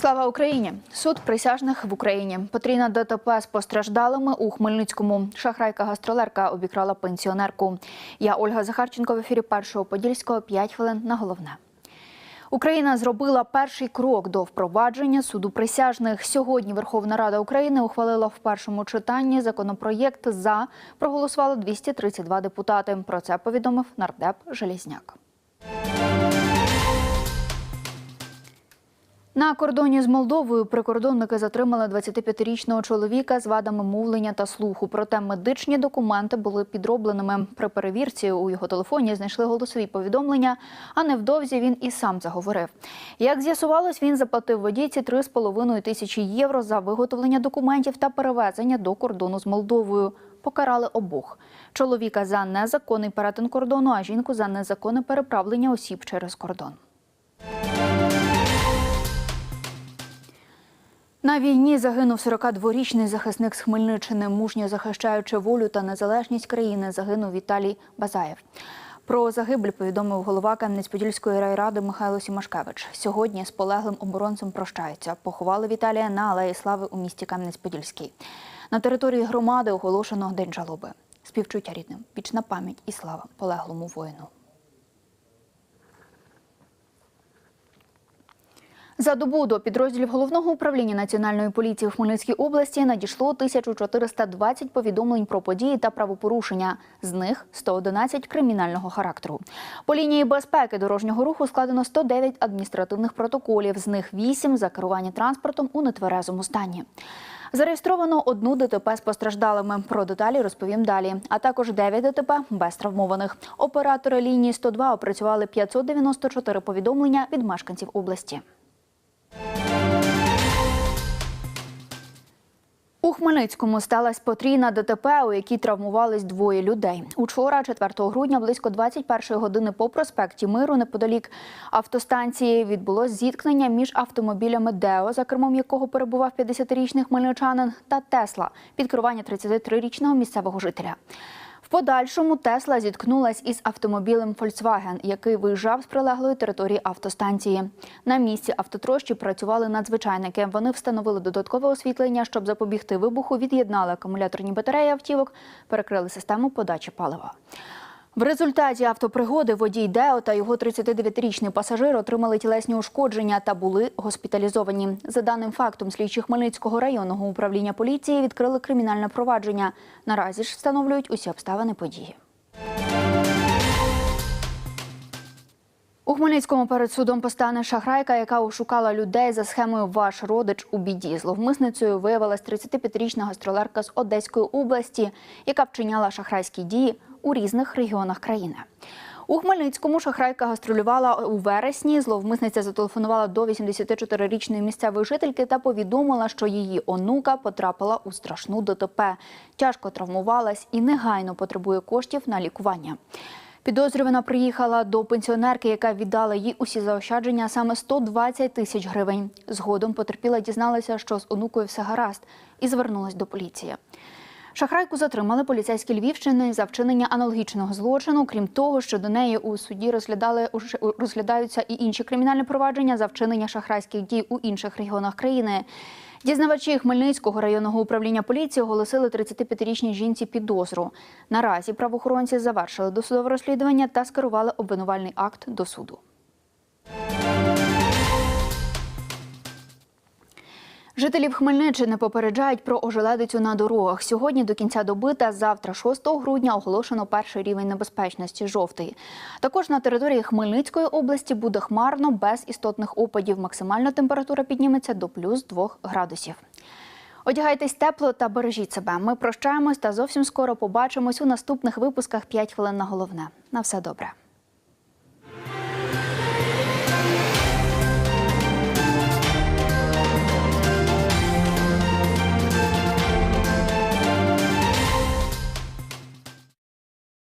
Слава Україні! Суд присяжних в Україні. Потрійна ДТП з постраждалими у Хмельницькому. Шахрайка гастролерка обікрала пенсіонерку. Я Ольга Захарченко в ефірі першого подільського 5 хвилин на головне. Україна зробила перший крок до впровадження суду присяжних. Сьогодні Верховна Рада України ухвалила в першому читанні законопроєкт за проголосували 232 депутати. Про це повідомив нардеп Желізняк. На кордоні з Молдовою прикордонники затримали 25-річного чоловіка з вадами мовлення та слуху. Проте медичні документи були підробленими. При перевірці у його телефоні знайшли голосові повідомлення, а невдовзі він і сам заговорив. Як з'ясувалось, він заплатив водійці 3,5 тисячі євро за виготовлення документів та перевезення до кордону з Молдовою. Покарали обох чоловіка за незаконний перетин кордону, а жінку за незаконне переправлення осіб через кордон. На війні загинув 42-річний захисник з Хмельниччини. Мужньо захищаючи волю та незалежність країни, загинув Віталій Базаєв. Про загибель повідомив голова Кам'янець-Подільської райради Михайло Сімашкевич. Сьогодні з полеглим оборонцем прощаються. Поховали Віталія на Алеї Слави у місті Кам'янець-Подільський. На території громади оголошено День жалоби. Співчуття рідним, вічна пам'ять і слава полеглому воїну. За добу до підрозділів головного управління національної поліції в Хмельницькій області надійшло 1420 повідомлень про події та правопорушення. З них 111 кримінального характеру. По лінії безпеки дорожнього руху складено 109 адміністративних протоколів. З них 8 за керування транспортом у нетверезому стані. Зареєстровано одну ДТП з постраждалими. Про деталі розповім далі. А також 9 ДТП без травмованих. Оператори лінії 102 опрацювали 594 повідомлення від мешканців області. У Хмельницькому сталася потрійна ДТП, у якій травмувались двоє людей. Учора, 4 грудня, близько 21 години по проспекті Миру, неподалік автостанції, відбулось зіткнення між автомобілями Део, за кермом якого перебував 50-річний хмельничанин, та Тесла під керування 33-річного місцевого жителя. Подальшому Тесла зіткнулась із автомобілем Volkswagen, який виїжджав з прилеглої території автостанції. На місці автотрощі працювали надзвичайники. Вони встановили додаткове освітлення, щоб запобігти вибуху, від'єднали акумуляторні батареї автівок, перекрили систему подачі палива. В результаті автопригоди водій Део та його 39-річний пасажир отримали тілесні ушкодження та були госпіталізовані. За даним фактом, слідчі Хмельницького районного управління поліції відкрили кримінальне провадження. Наразі ж встановлюють усі обставини події. У Хмельницькому перед судом постане шахрайка, яка ошукала людей за схемою Ваш родич у біді. Зловмисницею виявилась 35-річна гастролерка з Одеської області, яка вчиняла шахрайські дії у різних регіонах країни. У Хмельницькому шахрайка гастролювала у вересні. Зловмисниця зателефонувала до 84-річної місцевої жительки та повідомила, що її онука потрапила у страшну ДТП, тяжко травмувалась і негайно потребує коштів на лікування. Підозрювана приїхала до пенсіонерки, яка віддала їй усі заощадження, саме 120 тисяч гривень. Згодом потерпіла, дізналася, що з онукою все гаразд, і звернулась до поліції. Шахрайку затримали поліцейські Львівщини за вчинення аналогічного злочину. Крім того, що до неї у суді розглядали розглядаються і інші кримінальні провадження за вчинення шахрайських дій у інших регіонах країни. Дізнавачі Хмельницького районного управління поліції оголосили 35-річній жінці підозру. Наразі правоохоронці завершили досудове розслідування та скерували обвинувальний акт до суду. Жителів Хмельниччини попереджають про ожеледицю на дорогах. Сьогодні до кінця доби та завтра, 6 грудня, оголошено перший рівень небезпечності жовтий. Також на території Хмельницької області буде хмарно без істотних опадів. Максимальна температура підніметься до плюс 2 градусів. Одягайтесь тепло та бережіть себе. Ми прощаємось та зовсім скоро побачимось у наступних випусках «5 хвилин на головне. На все добре.